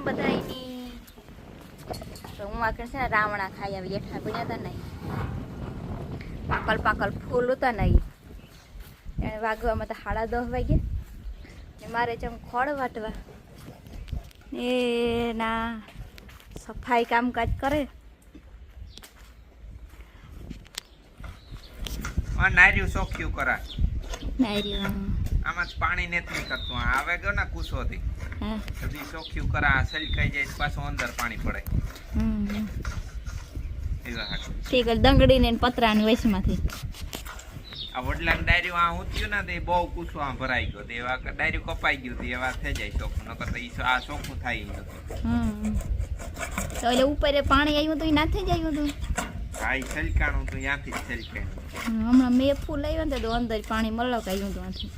રામ બધાયની. તો હું આ છે ને રાવણા ખાઈ આવી એઠા બન્યા હતા નહીં પાકલ પાકલ ફૂલ હતા નહીં એને વાગવામાં તો સાડા દસ વાગે. ને મારે જેમ ખોળ વાટવા. એ ના સફાઈ કામકાજ કરે. નાર્યું ચોખ્યું કરા આમાં જ પાણી કરતું આ આવે ગયો ને કુસો થી. બધી ચોખ્યું કરા સલકાઈ જાય પાછું અંદર પાણી પડે. ઠીક દંગડી ને પતરાની વયસમાંથી. આ વડલાની ડાયરી આ ઊંચ્યું ને તે બહુ કુસો આ ભરાઈ ગયો તે એવા ડાયરી કપાઈ ગયું તે એવા થઈ જાય ચોખ્ખું નકર તો આ ચોખ્ખું થાય નતું તો એટલે ઉપર પાણી આવ્યું હતું એ ના થઈ જાય હતું હા એ સલકાણું તો ત્યાંથી જ સલકાય હમણાં મેં ફૂલ આવ્યો ને તો અંદર પાણી મલક આવ્યું હતું આથી.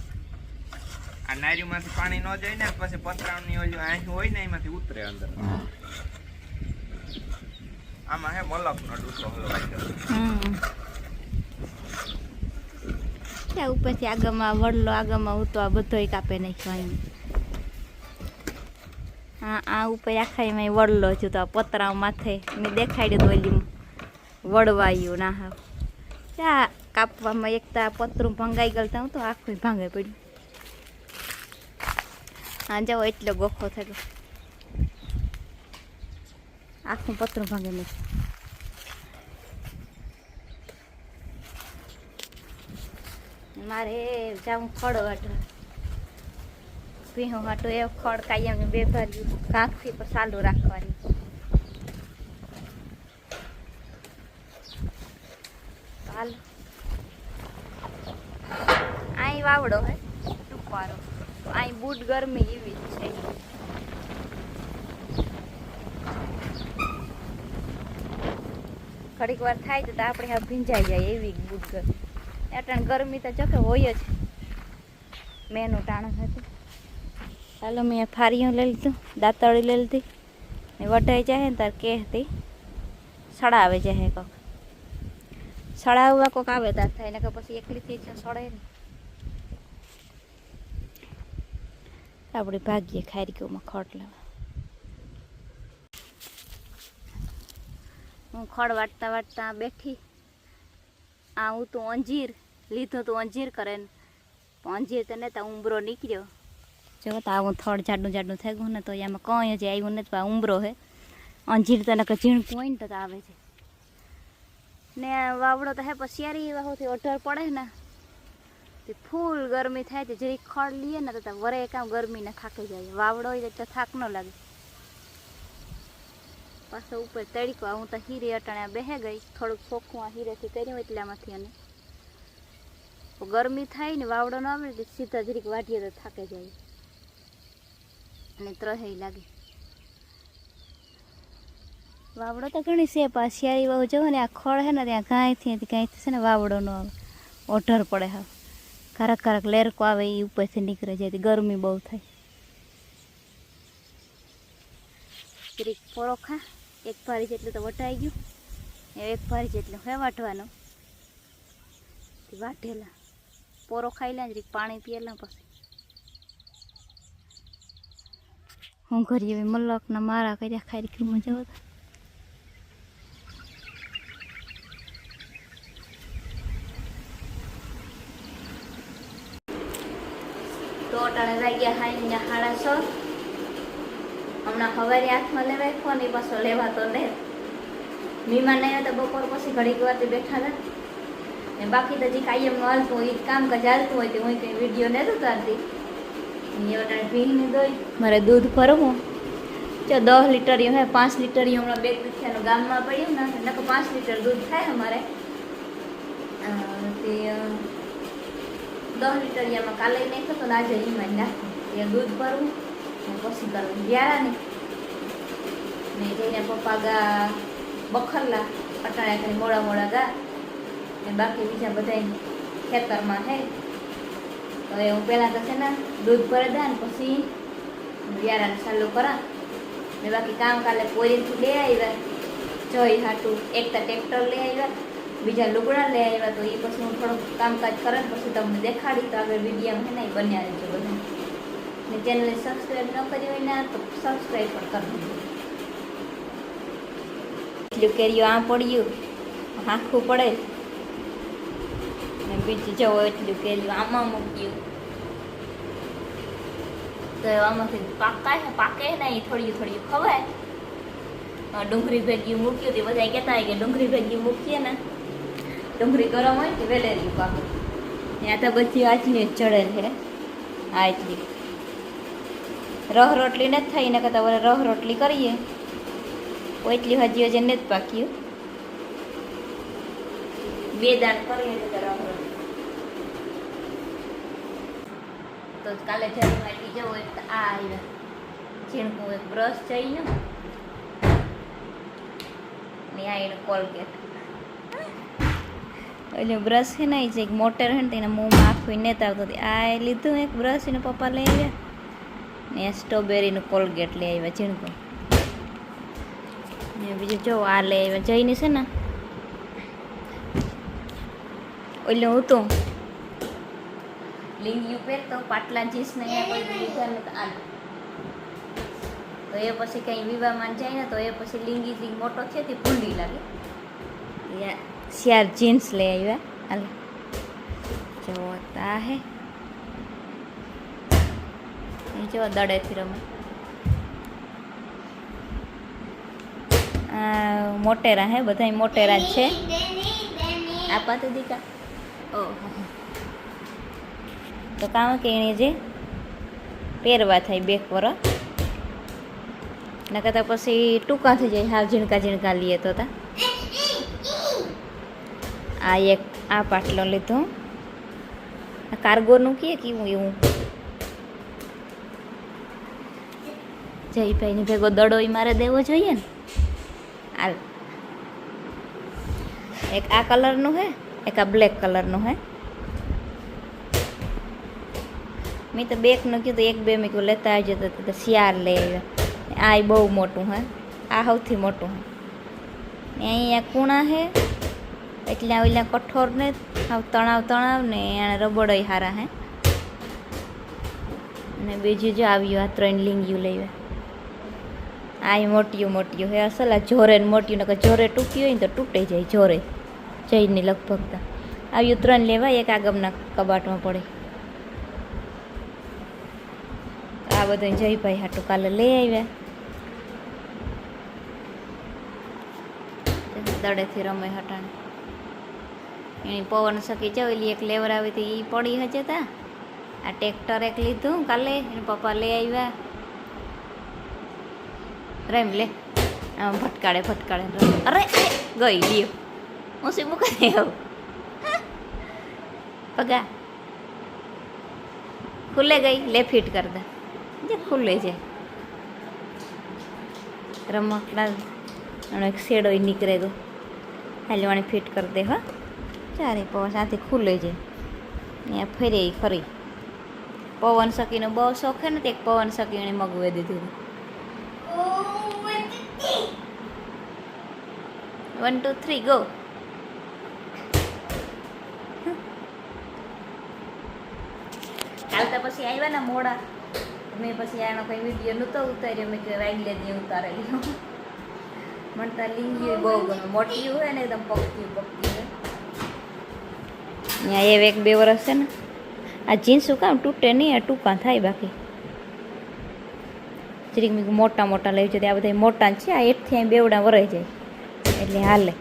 આ નાર્યુંમાંથી પાણી ન જાય ને, પછી પતરાની ઓલી આંખ હોય ને, એમાંથી ઉતરે અંદર. આમાં હે મલકનો ડૂસો હલો ત્યાં ઉપરથી આગળમાં વડલો આગળમાં ઉતો આ બધોય કાપે નાખ્યો અહીં હા, આ ઉપર આખા એમાં વડલો છે તો આ પતરા માથે. મેં દેખાડ્યું તો ઓલી વડવાયું, ના હા કાપવામાં એક તો પતરું ભંગાઈ ગયેલું હું તો આખું ભાંગે પડ્યું. હા, જાઓ, એટલો ગોખો થયો. આખું પતરું ભાંગે નહીં મારે જાઉં ખડ વાટવા. ભીહું હાટું એ ખડ કાયમ બે ભર્યું કાંકથી પણ ચાલુ રાખવાની. હાલ. અહીં વાવડો હે ટૂંકવારો અહીં બૂટ ગરમી એવી જ છે. ઘડીક વાર થાય તો આપણે આ ભીંજાઈ જાય એવી બૂટ ગરમી. એટલે ગરમી તો જો હોય જ. મેનું ટાણું હતું. ચાલો મેં ફારીયું લઈ લીધું, દાંતળી લઈ લીધી. ને વઢાઈ જાય ને તાર કહેતી હતી સડાવે જાય કોક. સડાવવા કોક આવે તાર થાય ને કે પછી એકલીથી જ સડે ને આપણે ભાગીએ ખારીકીઓમાં ખડ લેવા. હું ખડ વાટતા વાટતા બેઠી. આ હું તો અંજીર લીધો તો અંજીર કરે ને. અંજીર તો નતા, ઉંબરો નીકળ્યો. જો તો આવું થડ જાડું જાડું થઈ ગયું ને તો એમાં કંઈ જ આવ્યું નથી, પણ ઉંબરો હે. અંજીર તો નકર ઝીણકું હોય ને તો તો આવે છે. ને વાવડો તો હે પછી શિયારી વાહોથી અઢાર પડે ને. તે ફૂલ ગરમી થાય તે જરી ખડ લઈએ ને તો વરે કામ ગરમીને થાકી જાય. વાવડો હોય તો થાક ન લાગે. પાછો ઉપર તડકો. હું તો હીરે અટાણે બેહે ગઈ. થોડુંક ખોખું આ હીરેથી કર્યું એટલામાંથી અને ગરમી થાય ને વાવડો ન આવે ને સીધા જરીક વાઢીએ તો થાકે જાય. અને ત્રહે લાગે. વાવડો તો ઘણી છે શિયાળી બહુ જવો ને આ ખડ હે ને ત્યાં ગાયથી ગાયથી છે ને વાવડો ન આવે. ઓઢર પડે હા. કારક કારક લેરકો આવે એ ઉપરથી નીકળે જાય ગરમી બહુ થાય. જરીક પોળો ખા એક ફારી જેટલું તો વટાઈ ગયું. એક ફારી જેટલું હે વાટવાનું. વાટેલા. પોરો ખાઈ લે જરીક પાણી પીએલા પછી. હું ઘરે મલકના મારા કર્યા ખાઈ મજા જવા તા તો અટાણે વાગ્યા હાઈ ને સાડા છ હમણાં સવારે હાથમાં લેવાય, ફોન એ પાછો લેવાતો નહીં મહેમાન નહીં તો બપોર પછી ઘડીક વાતે બેઠા હતા ને બાકી તો જે કાયમનું હાલતું હોય કામ કાજ હાલતું હોય, તો હું કંઈ વીડિયો નથી ઉતારતી મારે દૂધ ભરવું. જો દસ લીટરિયું હે, પાંચ લીટરિયું હમણાં બે કુઠિયાનું ગામમાં પડ્યું ને, નકર પાંચ લીટર દૂધ થાય અમારે. તે દસ લીટરિયામાં કાલે નાખ્યો તો ને આજે એમાં નાખ્યું એ દૂધ ભરવું ને પછી કરવું વ્યારા ને જઈને પપ્પા ગા બખરલા, અટાણે કરી મોડા મોડા ગા. ને બાકી બીજા બધા ખેતરમાં હે. તો એ હું પહેલાં તો છે ને દૂધ ભરી દા ને પછી વ્યારાને ચાલુ કરા. ને બાકી કામ કાલે કોઈથી લઈ આવ્યા. જોઈ હાટું એક તો ટ્રેક્ટર લઈ આવ્યા. બીજા લુગડા લઈ આવ્યા તો એ પછી હું થોડુંક કામકાજ કરે પછી તમને દેખાડી તો આગળ વિડીયોમાં હે ને બન્યા રહેજો બધા. ને ચેનલને સબસ્ક્રાઈબ ન કરી હોય ને તો સબસ્ક્રાઈબ પણ કરી એટલું કેરીઓ આ પડ્યું આખું પડે. ને બીજું જવો એટલું કેરીઓ આમાં મૂક્યું. તો આમાંથી પાકાય પાકે ને થોડીયું થોડીયું થોડી ખવાય. ડુંગળી ભેગી મૂક્યું તે, બધા કહેતા હોય કે ડુંગળી ભેગી મૂકીએ ને. ડુંગળી ગરમ હોય કે વેલેરી પાક. ત્યાં તો બધી આચની ચડે છે આ એટલી રહ રોટલી નથી થઈ, એના કરતાં હવે રહ રોટલી કરીએ. એટલી હજી હજી નથી પાક્યું બે દાન કરીએ તો કાલે જરી માટી જવું એક આ આવ્યા ઝીણકું એક બ્રશ જઈને ને આ એનું કોલગેટ. એટલે બ્રશ છે ને, એ જે મોટર છે ને તેના મોંમાં આખું નેતા આવતું આ લીધું એક બ્રશ એને પપ્પા લઈ આવ્યા. ને સ્ટ્રોબેરીનું કોલગેટ લઈ આવ્યા ઝીણકો ને બીજું જો આ લઈ આવ્યા જઈને છે ને? ઓલો હું તો લિંગિયું તો પાટલા જીન્સ ને કોઈ લીધા ને તો એ પછી કંઈ વિવાહમાં જાય ને તો એ પછી લિંગી લિંગ મોટો છે તે ભૂંડી લાગે. શિયાર જીન્સ લઈ આવ્યા. હાલ. જો તા હે. જો દડેથી રમે. આ મોટેરા હે બધા મોટેરા જ છે. આપા તો દીકા. ઓહો. તો કામ કે એને જે પહેરવા થાય બેક પર ના કરતાં પછી ટૂંકા થઈ જાય, હાવ ઝીણકા ઝીણકા લઈએ તો તા. આ એક, આ પાટલો લીધો. આ કાર્ગોનું કીએ કેવું એવું? જયભાઈની ભેગો દડો એ મારે દેવો જોઈએ ને? હાલ. એક આ કલરનું હે, એક આ બ્લેક કલરનું હે. મેં તો બેકનું કીધું, એક બે મેં લેતા આવજો તો શિયાર લઈ આવ્યો. આ બહુ મોટું હે, આ સૌથી મોટું હે. અહીંયા કૂણા હે, એટલે ઓલા કઠોર ને હાવ તણાવ તણાવ ને એને રબડોય હારા હે. અને બીજું જો આવ્યું આ ત્રણ લિંગ્યું લઈ આ મોટિયું મોટિયું હે અસલ આ જોરે મોટિયું, નકર જોરે તૂટ્યું હોય ને તો તૂટે જાય જોરે. જઈને લગભગ તો. આવ્યું ત્રણ લેવા એક આગમના કબાટમાં પડે. આ બધું જયભાઈ હાટું કાલે લઈ આવ્યા. દડેથી રમે હટાણે. એની પવન સખી ચવેલી એક લેવર આવી હતી એ પડી હજે તા. આ ટ્રેક્ટર એક લીધું કાલે, એના પપ્પા લઈ આવ્યા. રેમ લે આમ ભટકાડે ભટકાડે. અરે ગઈ, લ્યો. હું શું મૂકી આવું પગા. ખુલે ગઈ, લે, ફિટ કર દે. જે ખુલે છે. રમકડા. એનો એક શેડો નીકળે ગયો. હાલવાણી ફિટ કરી દે, હા. ચારે પવન સાથે ખુલે છે. અહીંયા ફરી ફરી. પવન શકીનો બહુ શોખ છે ને તે પવન એને મગવે દીધું. વન ટુ થ્રી ગો કાલ તો પછી આવ્યા ને મોડા. મેં પછી આનો કંઈ વીડિયો નહોતો ઉતાર્યો. મેં કે વાગલે દી ઉતારેલી મને તો લીંગી બહુ ગમે. મોટી હોય ને, એકદમ પકતી પકતી હોય. અહીંયા એ એક બે વર્ષ છે ને. આ જીન્સ શું કામ તૂટે નહીં, આ ટૂંકા થાય બાકી. જરીક મોટા મોટા લઈ જતી આ બધા મોટા છે. આ એકથી બેવડા વરાઈ જાય. એટલે હાલે.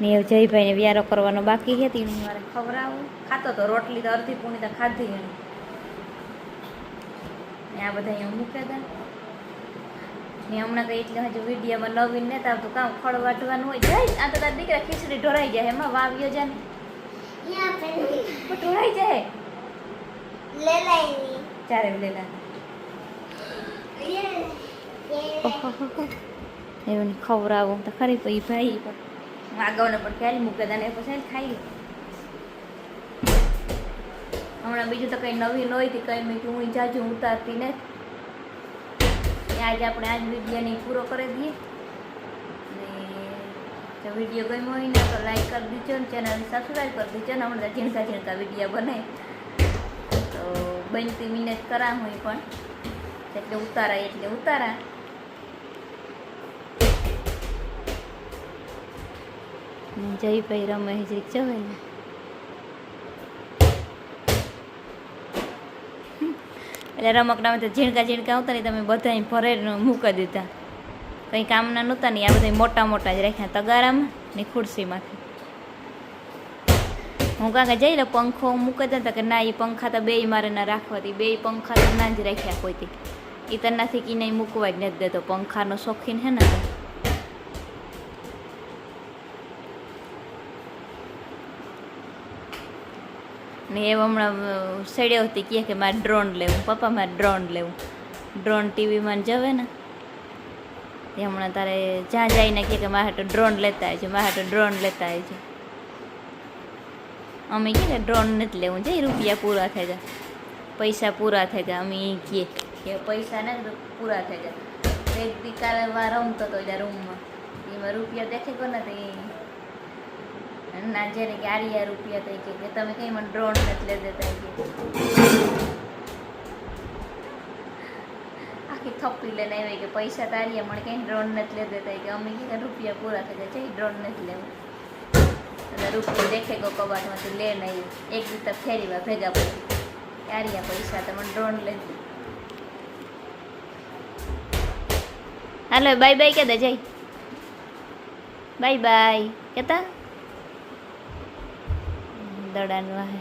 ને એ જયભાઈને વ્યારો કરવાનો બાકી હતી ને મારે ખવડાવું. ખાતો તો રોટલી તો અડધી પૂણી તો ખાધી એને ને આ બધા અહીંયા મૂકે હતા ને હમણાં કંઈ એટલે હજુ વિડીયોમાં નવીન નથી આવતું કામ ફળ વાટવાનું હોય. જાય આ તો તારા દીકરા ખીચડી ઢોળાઈ જાય એમાં વાવ્યો જાય ને. ઢોળાઈ જાય. ચારે લેલા. એવું ખવડાવો. તો ખરી પછી ભાઈ પણ આગળને પણ ખ્યાલ મૂકે? દે ને પછી ખાઈ હમણાં બીજું તો કંઈ નવી હોય હતી કંઈ મેં હું જાજુ ઉતારતી ને આજે આપણે આજ વિડીયોને પૂરો કરી દઈએ. જો વીડિયો ગમ્યો હોય ને તો લાઈક કરી દીજો ને ચેનલ સબસ્ક્રાઈબ કરી દીજો ને હમણાં ઝીણકા ઝીણકા વીડિયો બને તો બનતી મિનિટ કરા હું પણ. એટલે ઉતારા એટલે ઉતારા. જયભાઈ રમે હજરીક ને. એટલે રમકડામાં તો ઝીણકા ઝીણકા આવતા ને તમે બધા ભરે મૂકી દીધા. કંઈ કામના નહોતા નહીં આ બધા મોટા મોટા જ રાખ્યા તગારામાં ને ખુરશીમાંથી. હું કાકા જઈ લે પંખો મૂકી દેતા કે ના, એ પંખા તો બેય મારે ના રાખવાથી બે પંખા તો ના જ રાખ્યા કોઈથી એ તો નથી નહીં મૂકવા જ નથી દેતો. પંખાનો શોખીન હે ને તો. ને એ હમણાં સડ્યો હતી, કહે કે મારે ડ્રોન લેવું. પપ્પા, મારે ડ્રોન લેવું. ડ્રોન ટીવીમાં જવે ને. એ હમણાં તારે જ્યાં જઈને કહે કે મારા તો ડ્રોન લેતા આવજો, મારા તો ડ્રોન લેતા આવજો. અમે કહે કે ડ્રોન નથી લેવું. જઈ રૂપિયા પૂરા થઈ જાય. પૈસા પૂરા થઈ ગયા અમે એ કહીએ કે પૈસા ને પૂરા થઈ જાય. એક બી કાલે રમતો હતો રૂમમાં એમાં રૂપિયા દેખે ગયો ને તો ના જેને કે આરિયા રૂપિયા થઈ કે કે તમે કંઈ મને ડ્રોન નથી લઈ દેતા આખી થપ્પી લઈને આવી કે પૈસા તારીએ મને કંઈ ડ્રોન નથી લઈ દેતા કે અમે કીધા રૂપિયા પૂરા થઈ જાય છે ડ્રોન નથી લેવું. એટલે રૂપિયા દેખે ગો કબાટમાંથી લે નહીં એક રીતે ફેરીવા ભેગા પછી. આરિયા પૈસા તો મને ડ્રોન લઈ દે. હાલો બાય બાય કે દે જઈ બાય બાય કેતા દડાનવા હે.